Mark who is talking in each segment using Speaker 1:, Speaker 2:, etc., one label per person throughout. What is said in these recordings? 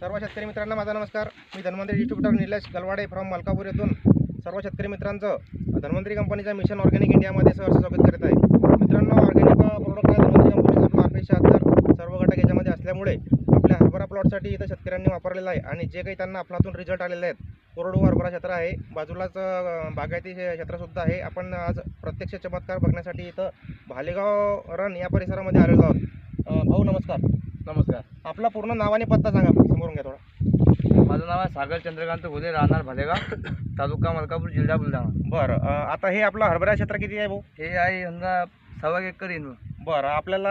Speaker 1: सर्व शेतकरी मित्रांना माझा नमस्कार. मी धन्वंतरी डिस्ट्रीब्युटर निलेश गलवाडे फ्रॉम मलकापूर येथून सर्व शेतकरी मित्रांचं धन्वंतरी कंपनीच्या मिशन ऑर्गॅनिक इंडियामध्ये सहर्ष स्वागत करत आहे. मित्रांनो ऑर्गॅनिक प्रोडक्ट आहे धन्वंतरी कंपनीचा मार्केट शहात्तर सर्व घटक याच्यामध्ये असल्यामुळे आपल्या हरभरा प्लॉटसाठी इथं शेतकऱ्यांनी वापरलेला आहे आणि जे काही त्यांना आपलातून रिझल्ट आलेले आहेत कोरडू हरभरा क्षेत्र आहे बाजूलाच बागायती क्षेत्रसुद्धा आहे. आपण आज प्रत्यक्ष चमत्कार बघण्यासाठी इथं भालेगाव रण या परिसरामध्ये आलेलो आहोत. भाऊ नमस्कार.
Speaker 2: नमस्कार.
Speaker 1: आपला पूर्ण नाव आणि पत्ता सांगा समोरून घ्या थोडा.
Speaker 2: माझं नाव आहे सागर चंद्रकांत भोले राहणार भालेगाव तालुका मलकापूर जिल्हा बुलढाणा.
Speaker 1: बरं आता हे आपलं हरभरा क्षेत्र किती आहे भाऊ?
Speaker 2: हे आहे समजा सव्वा एकर येणं
Speaker 1: बरं आपल्याला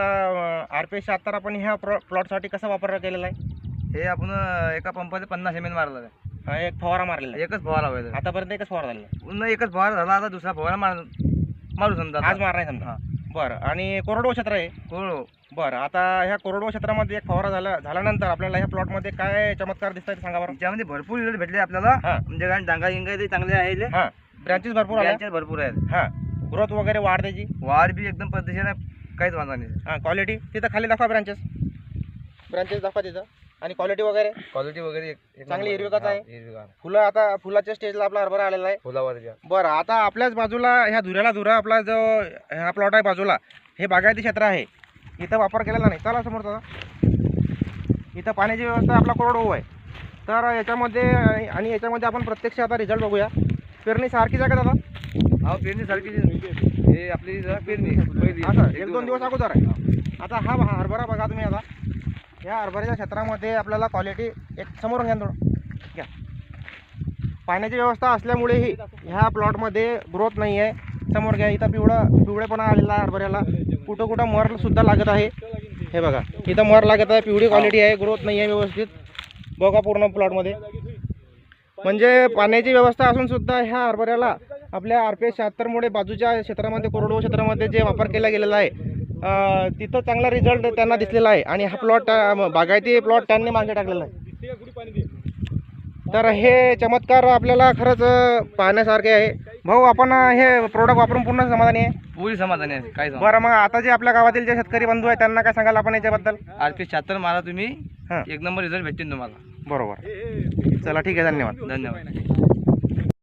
Speaker 1: आर पी शहात्तर आपण ह्या प्लॉ प्लॉटसाठी कसा वापर केलेला आहे?
Speaker 2: हे आपण एका पंपाचे पन्नास एम एन मारला आहे.
Speaker 1: हा, एक फवारा मारलेला
Speaker 2: एकच फवारा
Speaker 1: आतापर्यंत एकच फवारा आहे.
Speaker 2: पुन्हा एकच फवारा झाला आता दुसरा फवारा मार मारू समजा
Speaker 1: आज मारणार समजा.
Speaker 2: हां.
Speaker 1: बरं. आणि कोरडो क्षेत्र आहे?
Speaker 2: कोरडो
Speaker 1: बरं. आता ह्या कोरडो क्षेत्रामध्ये एक फवारा झाला झाल्यानंतर आपल्याला ह्या प्लॉटमध्ये काय चमत्कार दिसत आहेत सांगा बरं.
Speaker 2: त्याच्यामध्ये भरपूर रिझल्ट भेटले आपल्याला.
Speaker 1: हां.
Speaker 2: म्हणजे कारण डांगा गिंगा ते चांगले आहे
Speaker 1: हां. ब्रँचेस भरपूर आल्या?
Speaker 2: भरपूर आहेत.
Speaker 1: हां. ग्रोथ वगैरे वाढ त्याची?
Speaker 2: वाढ बी एकदम पद्धतशीर आहे काहीच वांधा नाही.
Speaker 1: हां. क्वालिटी तिथं खाली दाखवा ब्रँचेस ब्रँचेस दाखवा तिथं. आणि क्वालिटी वगैरे?
Speaker 2: क्वालिटी वगैरे एक- एक
Speaker 1: चांगली
Speaker 2: नंबर
Speaker 1: हिरवीगार आहे?
Speaker 2: हां, हिरवीगार.
Speaker 1: फुलं आता फुलाच्या स्टेजला आपला हरभरा आलेला आहे.
Speaker 2: फुलावरच्या
Speaker 1: बरं आता आपल्याच बाजूला ह्या धुऱ्याला धुरा आपला जो हा प्लॉट आहे बाजूला हे बागायती क्षेत्र आहे. इथं वापर केलेला नाही. चला समोर चला. इथं पाण्याची व्यवस्था आपला कोरडो आहे. तर याच्यामध्ये आणि आणि याच्यामध्ये आपण प्रत्यक्ष आता रिझल्ट बघूया. पेरणी सारखीच आहे का दादा?
Speaker 2: हा पेरणी सारखी हे आपली जरा पेरणी. पहिली.
Speaker 1: असं एक दोन दिवस अगोदर आहे. आता हा हा हरभरा बघा तुम्ही आता. या हरभऱ्याच्या क्षेत्रामध्ये आपल्याला क्वालिटी एक समोरून घ्या ना थोडं. घ्या. पाण्याची व्यवस्था असल्यामुळेही ह्या प्लॉटमध्ये ग्रोथ नाही आहे समोर घ्या इथं पिवळं पिवळेपणा आलेला आहे हरभऱ्याला. कुठं कुठं मरसुद्धा लागत आहे. हे बघा इथं मर लागत आहे पिवळी क्वालिटी आहे ग्रोथ नाही आहे व्यवस्थित. बघा पूर्ण प्लॉटमध्ये म्हणजे पाण्याची व्यवस्था असूनसुद्धा ह्या हरभऱ्याला आपल्या आर पी एस शहात्तरमुळे बाजूच्या क्षेत्रामध्ये कोरडो क्षेत्रामध्ये जे वापर केला गेलेला आहे तिथं चांगला रिझल्ट त्यांना दिसलेला आहे. आणि हा प्लॉट बागायती प्लॉट त्यांनी मागे टाकलेला आहे. तर हे चमत्कार आपल्याला खरंच पाहण्यासारखे आहे. भाऊ आपण हे प्रोडक्ट वापरून पूर्ण समाधानी आहे?
Speaker 2: पुरी समाधानी आहे. काय
Speaker 1: बरं मग आता जे आपल्या गावातील जे शेतकरी बंधू आहेत त्यांना काय सांगाल आपण याच्याबद्दल?
Speaker 2: आर पी शहात्तर मारा तुम्ही.
Speaker 1: हां.
Speaker 2: एक नंबर रिझल्ट भेटतील तुम्हाला.
Speaker 1: बरोबर. चला ठीक आहे. धन्यवाद.
Speaker 2: धन्यवाद.